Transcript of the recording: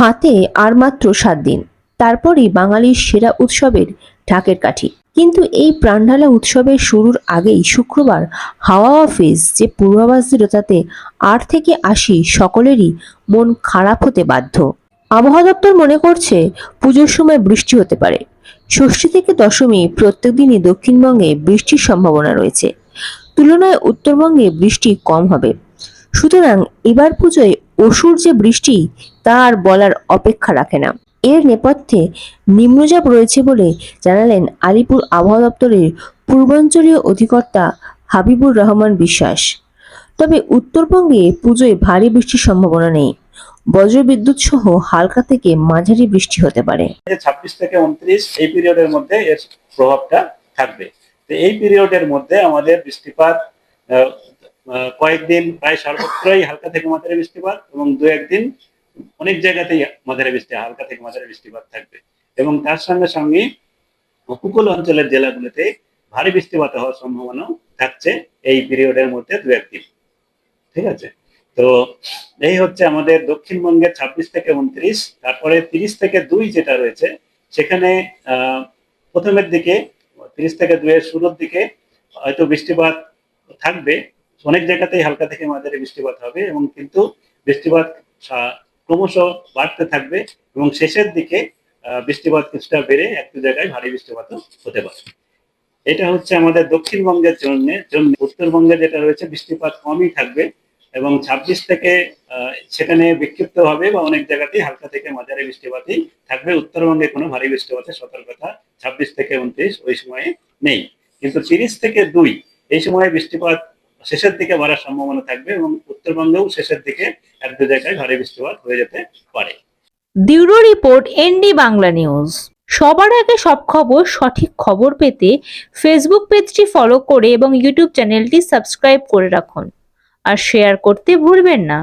হাতে আর মাত্র সাত দিন। তারপরই বাঙালির সেরা উৎসবের ঢাকের কাঠি। কিন্তু এই প্রাণঢালা উৎসবের শুরুর আগেই শুক্রবার হাওয়া অফিস যে পূর্বাভাস দিল তাতে আট থেকে আশি সকলেরই মন খারাপ হতে বাধ্য। আবহাওয়া দপ্তর মনে করছে পুজোর সময় বৃষ্টি হতে পারে। ষষ্ঠী থেকে দশমী প্রত্যেক দিনই দক্ষিণবঙ্গে বৃষ্টির সম্ভাবনা রয়েছে। তুলনায় উত্তরবঙ্গে বৃষ্টি কম হবে। সুতরাং এবার পুজোয় অসুর যে বৃষ্টি, তা আর বলার অপেক্ষা রাখে না। এর নেপথ্যে নিম্নচাপ রয়েছে বলে জানালেন আলিপুর আবহাওয়া দপ্তরের পূর্বাঞ্চলীয় অধিকর্তা হাবিবুর রহমান বিশ্বাস। তবে উত্তরবঙ্গে পুজোয় ভারী বৃষ্টির সম্ভাবনা নেই। বজ্রবিদ্যুৎ সহ হালকা থেকে মাঝারি বৃষ্টি হতে পারে। ছাব্বিশ থেকে উনত্রিশ, এই পিরিয়ডের মধ্যে এর প্রভাবটা থাকবে। তো এই পিরিয়ডের মধ্যে আমাদের বৃষ্টিপাত কয়েকদিন প্রায় সর্বত্রই হালকা থেকে মাঝারি বৃষ্টিপাত এবং দু একদিন অনেক জায়গাতেই মাঝারি বৃষ্টি, হালকা থেকে মাঝারি বৃষ্টিপাত থাকবে। এবং তার সঙ্গে সঙ্গে উপকূল অঞ্চলের জেলাগুলোতে ভারী বৃষ্টিপাত হওয়ার সম্ভাবনাও থাকছে এই পিরিয়ডের মধ্যে দু একদিন। ঠিক আছে? তো এই হচ্ছে আমাদের দক্ষিণবঙ্গের ছাব্বিশ থেকে উনত্রিশ, তারপরে তিরিশ থেকে দুই যেটা রয়েছে, সেখানে প্রথমের দিকে, তিরিশ থেকে দুইয়ের শুরুর দিকে হয়তো বৃষ্টিপাত থাকবে অনেক জায়গাতেই হালকা থেকে মাঝারি বৃষ্টিপাত হবে এবং কিন্তু বৃষ্টিপাত ক্রমশ বাড়তে থাকবে এবং শেষের দিকে বৃষ্টিপাত কিছুটা বেড়ে এক দু জায়গায় ভারী বৃষ্টিপাতও হতে পারে। এটা হচ্ছে আমাদের দক্ষিণবঙ্গের জন্য জন্য উত্তরবঙ্গে যেটা রয়েছে, বৃষ্টিপাত কমই থাকবে এবং ছাব্বিশ থেকে সেখানে বিক্ষিপ্ত হবে বা অনেক জায়গাতেই হালকা থেকে মাঝারি বৃষ্টিপাতই থাকবে। উত্তরবঙ্গে কোনো ভারী বৃষ্টিপাতের সতর্কতা ছাব্বিশ থেকে উনত্রিশ ওই সময়ে নেই। কিন্তু তিরিশ থেকে দুই এই সময়ে বৃষ্টিপাত শেষের দিকে বাড়ার সম্ভাবনা থাকবে এবং উত্তরবঙ্গেও শেষের দিকে এক দু জায়গায় ভারী বৃষ্টিপাত হয়ে যেতে পারে। Bureau report, ND Bangla news. সবার আগে সব খবর, সঠিক খবর পেতে ফেসবুক পেজটি ফলো করে এবং ইউটিউব চ্যানেলটি সাবস্ক্রাইব করে রাখুন। আর শেয়ার করতে ভুলবেন না।